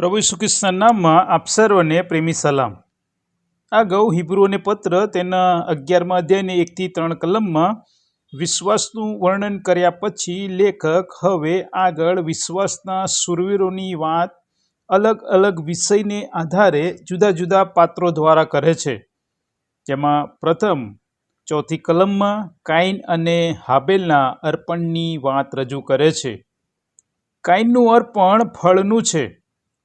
પ્રભુ ઈસુ નામમાં આપ સર્વને પ્રેમી સલામ. આ હિબ્રુઓને પત્ર તેના અગિયારમાં અધ્યાયને એકથી ત્રણ કલમમાં વિશ્વાસનું વર્ણન કર્યા પછી લેખક હવે આગળ વિશ્વાસના સુરવીરોની વાત અલગ અલગ વિષયને આધારે જુદા જુદા પાત્રો દ્વારા કરે છે. જેમાં પ્રથમ, ચોથી કલમમાં કાઇન અને હાબેલના અર્પણની વાત રજૂ કરે છે. કાઇનનું અર્પણ ફળનું છે.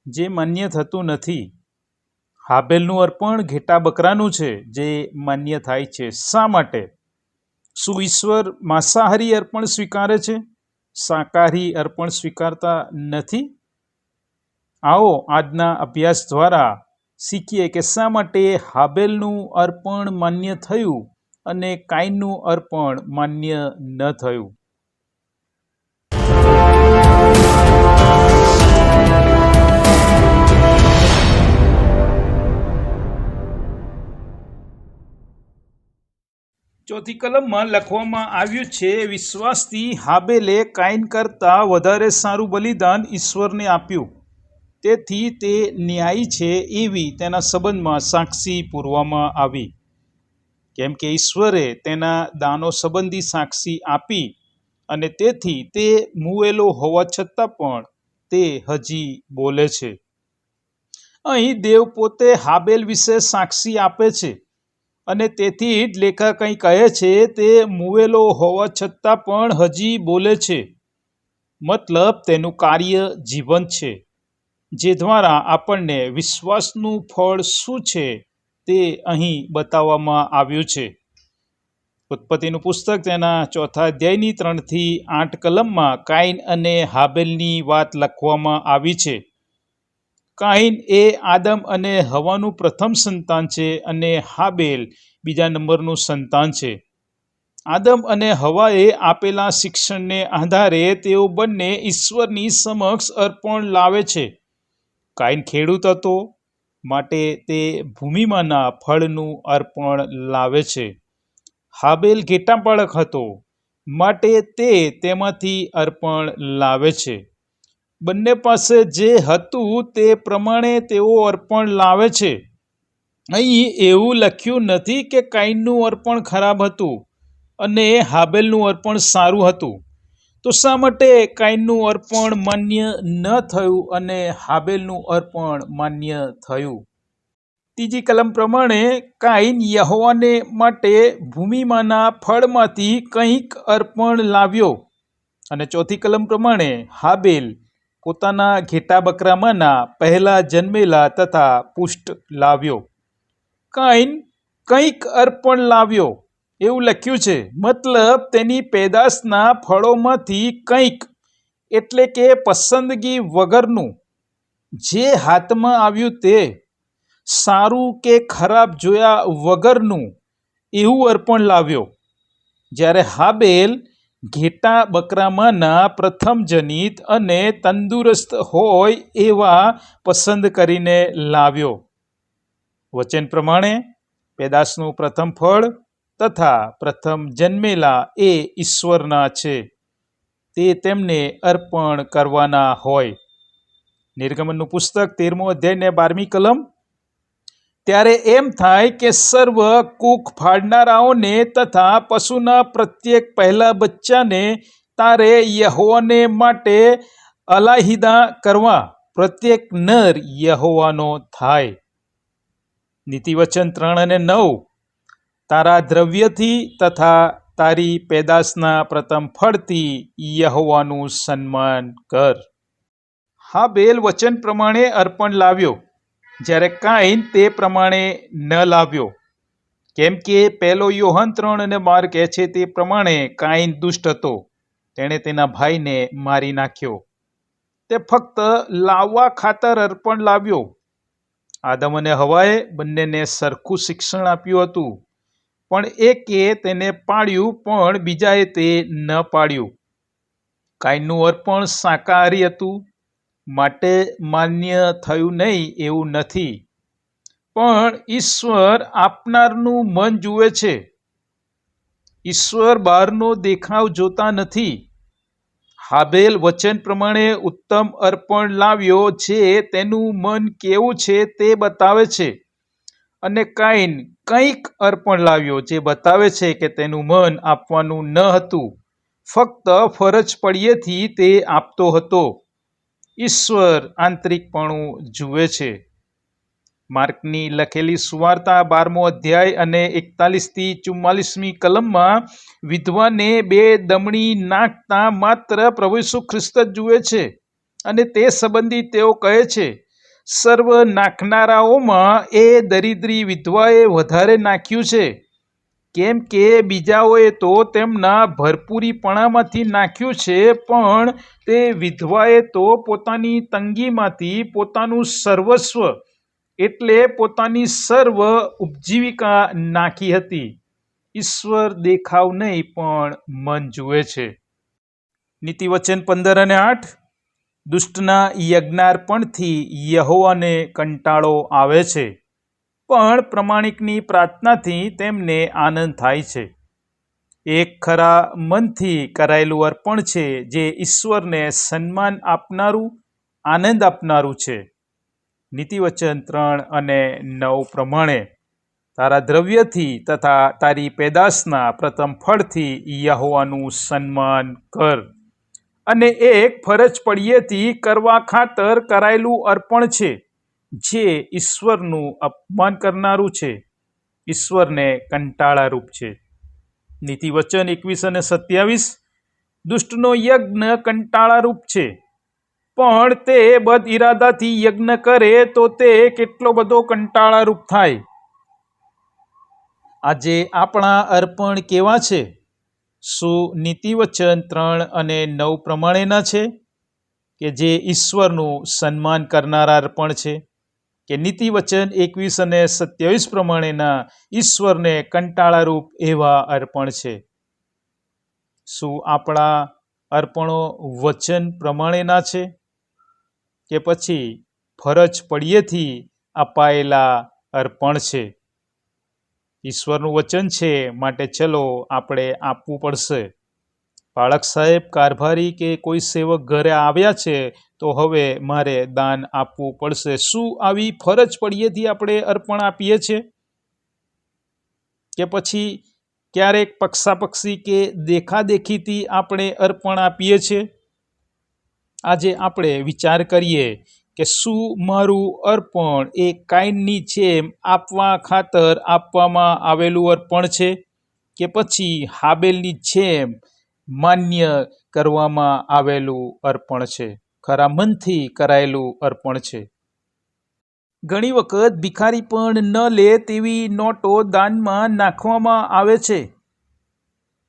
જે માન્ય થતું નથી. હાબેલનું અર્પણ ઘેટા બકરાનું છે, જે માન્ય થાય છે. શા માટે? શું ઈશ્વર માંસાહારી અર્પણ સ્વીકારે છે? શાકાહારી અર્પણ સ્વીકારતા નથી? આવો આજના અભ્યાસ દ્વારા શીખીએ કે શા માટે હાબેલનું અર્પણ માન્ય થયું અને કાઈનનું અર્પણ માન્ય ન થયું. ચોથી કલમમાં લખવામાં આવ્યું છે, વિશ્વાસથી હાબેલે કાઈન કરતાં વધારે સારું બલિદાન ઈશ્વરને આપ્યું. તેથી તે ન્યાયી છે એવી તેના સંબંધમાં સાક્ષી પૂરવામાં આવી. કેમ કે ઈશ્વરે તેના દાનો સંબંધી સાક્ષી આપી અને તેથી તે મુવેલો હોવા છતાં પણ તે હજી બોલે છે. અહીં દેવ પોતે હાબેલ વિશે સાક્ષી આપે છે. અને તેથી જ લેખક કંઈ કહે છે, તે મુવેલો હોવા છતાં પણ હજી બોલે છે. મતલબ, તેનું કાર્ય જીવંત છે, જે દ્વારા આપણને વિશ્વાસનું ફળ શું છે તે અહીં બતાવવામાં આવ્યું છે. ઉત્પત્તિનું પુસ્તક તેના ચોથા અધ્યાયની ત્રણથી આઠ કલમમાં કાઈન અને હાબેલની વાત લખવામાં આવી છે. કાઈન એ આદમ અને હવાનું પ્રથમ સંતાન છે અને હાબેલ બીજા નંબરનું સંતાન છે. આદમ અને હવાએ આપેલા શિક્ષણને આધારે તેઓ બંને ઈશ્વરની સમક્ષ અર્પણ લાવે છે. કાઈન ખેડૂત હતો માટે તે ભૂમિમાંના ફળનું અર્પણ લાવે છે. હાબેલ ઘેટાપાળક હતો માટે તે તેમાંથી અર્પણ લાવે છે. બંને પાસે જે હતું તે પ્રમાણે તેઓ અર્પણ લાવે છે. અહીં એવું લખ્યું નથી કે કાઇનનું અર્પણ ખરાબ હતું અને હાબેલનું અર્પણ સારું હતું. તો શા માટે કાઇનનું અર્પણ માન્ય ન થયું અને હાબેલનું અર્પણ માન્ય થયું? ત્રીજી કલમ પ્રમાણે કાઇન યહોવાને માટે ભૂમિમાંના ફળમાંથી કંઈક અર્પણ લાવ્યો. અને ચોથી કલમ પ્રમાણે હાબેલ પોતાના ઘેટા બકરામાંના પહેલા જન્મેલા તથા પુષ્ટ લાવ્યો. કાઈન કંઈક અર્પણ લાવ્યો. એવું લખ્યું છે. મતલબ તેની પેદાશના ફળોમાંથી કંઈક, એટલે કે પસંદગી વગરનું. જે હાથમાં આવ્યું તે સારું કે ખરાબ જોયા વગરનું, એવું અર્પણ લાવ્યો. જ્યારે હાબેલ ઘેટા બકરામાંના પ્રથમ જનિત અને તંદુરસ્ત હોય એવા પસંદ કરીને લાવ્યો. વચન પ્રમાણે પેદાશનું પ્રથમ ફળ તથા પ્રથમ જન્મેલા એ ઈશ્વરના છે. તે તેમને અર્પણ કરવાના હોય. નિર્ગમનનું પુસ્તક તેરમો અધ્યાય ને બારમી કલમ ત્યારે એમ થાય કે સર્વ કૂખ ફાડનારાઓને તથા પશુના પ્રત્યેક પહેલા બચ્ચાને તારે યહોવાને માટે અલાહિદા કરવા. પ્રત્યેક નર યહોવાનો થાય. નીતિવચન ત્રણ અને નવ. તારા દ્રવ્યથી તથા તારી પેદાશના પ્રથમ ફળથી યહોવાનું સન્માન કર. હા બેલ વચન પ્રમાણે અર્પણ લાવ્યો. જ્યારે કાઈન તે પ્રમાણે ન લાવ્યો. કેમ કે પહેલો યોહન ત્રણ અને બાર કહે છે તે પ્રમાણે કાઈન દુષ્ટ હતો. તેણે તેના ભાઈને મારી નાખ્યો. તે ફક્ત લાવવા ખાતર અર્પણ લાવ્યો. આદમ અને હવાએ બંનેને સરખું શિક્ષણ આપ્યું હતું. પણ એકે તેને પાડ્યું, પણ બીજાએ તે ન પાડ્યું. કાઈનનું અર્પણ શાકાહારી હતું. માટે માન્ય થયું નહીં એવું નથી. પણ ઈશ્વર આપનારનું મન જુએ છે. ઈશ્વર બહારનો દેખાવ જોતા નથી. હાબેલ વચન પ્રમાણે ઉત્તમ અર્પણ લાવ્યો છે તેનું મન કેવું છે તે બતાવે છે. અને કાઈન કંઈક અર્પણ લાવ્યો જે બતાવે છે કે તેનું મન આપવાનું ન હતું. ફક્ત ફરજ પડીએથી તે આપતો હતો. ઈશ્વર આંતરિકપણું જુએ છે. માર્કની લખેલી સુવાર્તા બારમો અધ્યાય અને એકતાલીસથી ચુમ્માલીસમી કલમમાં વિધવાને બે દમણી નાખતા માત્ર પ્રભુ ખ્રિસ્ત જ જુએ છે અને તે સંબંધી તેઓ કહે છે, સર્વ નાખનારાઓમાં એ દરિદ્રી વિધવાએ વધારે નાખ્યું છે. કેમ કે બીજાઓએ તો તેમના ભરપૂરીપણામાંથી નાખ્યું છે, પણ તે વિધવાએ તો પોતાની તંગીમાંથી પોતાનું સર્વસ્વ એટલે પોતાની સર્વ ઉપજીવિકા નાખી હતી. ઈશ્વર દેખાવ નહીં, પણ મન જુએ છે. નીતિવચન પંદર અને આઠ. દુષ્ટના યજ્ઞાર્પણથી યહોવાને કંટાળો આવે છે. પણ પ્રમાણિકની પ્રાર્થનાથી તેમને આનંદ થાય છે. એક ખરા મનથી કરાયેલું અર્પણ છે જે ઈશ્વરને સન્માન આપનારું, આનંદ આપનારું છે. નીતિવચન ત્રણ અને નવ પ્રમાણે, તારા દ્રવ્યથી તથા તારી પેદાશના પ્રથમ ફળથી યહોવાનું સન્માન કર. અને એક ફરજ પડીએથી કરવા ખાતર કરાયેલું અર્પણ છે. જે ઈશ્વરનું અપમાન કરનારું છે, ઈશ્વરને કંટાળારૂપ છે. નીતિવચન એકવીસ અને સત્યાવીસ, દુષ્ટનો યજ્ઞ કંટાળારૂપ છે. પણ તે બદ ઇરાદાથી યજ્ઞ કરે તો તે કેટલો બધો કંટાળારૂપ થાય. આજે આપણા અર્પણ કેવા છે? શું નીતિવચન ત્રણ અને નવ પ્રમાણેના છે? કે જે ઈશ્વરનું સન્માન કરનારા અર્પણ છે? કે નીતિ વચન એકવીસ અને સત્યાવીસ પ્રમાણેના ઈશ્વરને કંટાળારૂપ એવા અર્પણ છે. શું આપણા અર્પણો વચન પ્રમાણેના છે? કે પછી ફરજ પડીએથી અપાયેલા અર્પણ છે? ઈશ્વરનું વચન છે માટે ચલો આપણે આપવું પડશે. બાળક સાહેબ, કારભારી કે કોઈ સેવક ઘરે આવ્યા છે તો હવે મારે દાન આપવું પડશે. શું આવી ફરજ પડીએથી આપણે અર્પણ આપીએ છીએ? કે પછી ક્યારેક પક્ષાપક્ષી કે દેખાદેખીથી આપણે અર્પણ આપીએ છીએ? આજે આપણે વિચાર કરીએ કે શું મારું અર્પણ એ કાયમની જેમ આપવા ખાતર આપવામાં આવેલું અર્પણ છે? કે પછી હાબેલની જેમ માન્ય કરવામાં આવેલું અર્પણ છે? ખરા મનથી કરાયેલું અર્પણ છે. ઘણી વખત ભિખારી પણ ન લે તેવી નોટો દાનમાં નાખવામાં આવે છે.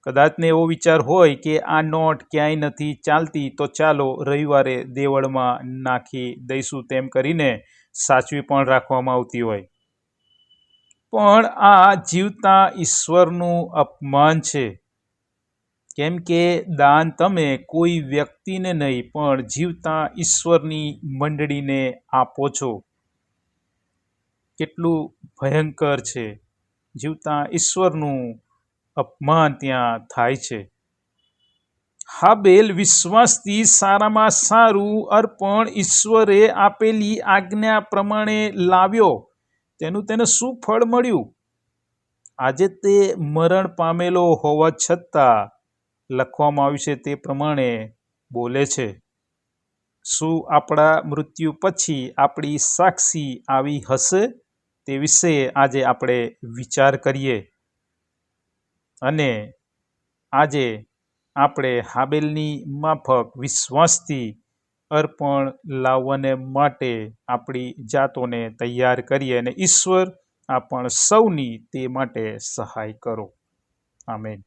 કદાચને એવો વિચાર હોય કે આ નોટ ક્યાંય નથી ચાલતી તો ચાલો રવિવારે દેવળમાં નાખી દઈશું તેમ કરીને સાચવી પણ રાખવામાં આવતી હોય. પણ આ જીવતા ઈશ્વરનું અપમાન છે. કેમ કે દાન તમે કોઈ વ્યક્તિને નહીં, પણ જીવતા ઈશ્વરની મંડળીને આપો છો. કેટલું ભયંકર છે. જીવતા ઈશ્વરનું અપમાન ત્યાં થાય છે. હાબેલ વિશ્વાસથી સારામાં સારું અર્પણ ઈશ્વરે આપેલી આજ્ઞા પ્રમાણે લાવ્યો. તેનું તેને શું ફળ મળ્યું? આજે તે મરણ પામેલો હોવા છતાં લખવામાં આવ્યું છે તે પ્રમાણે બોલે છે, શું આપણા મૃત્યુ પછી આપણી સાક્ષી આવી હશે? તે વિશે આજે આપણે વિચાર કરીએ. અને આજે આપણે હાબેલની માફક વિશ્વાસથી અર્પણ લાવવાને માટે આપણી જાતોને તૈયાર કરીએ અને ઈશ્વર આપણ સૌની તે માટે સહાય કરો. આમેન.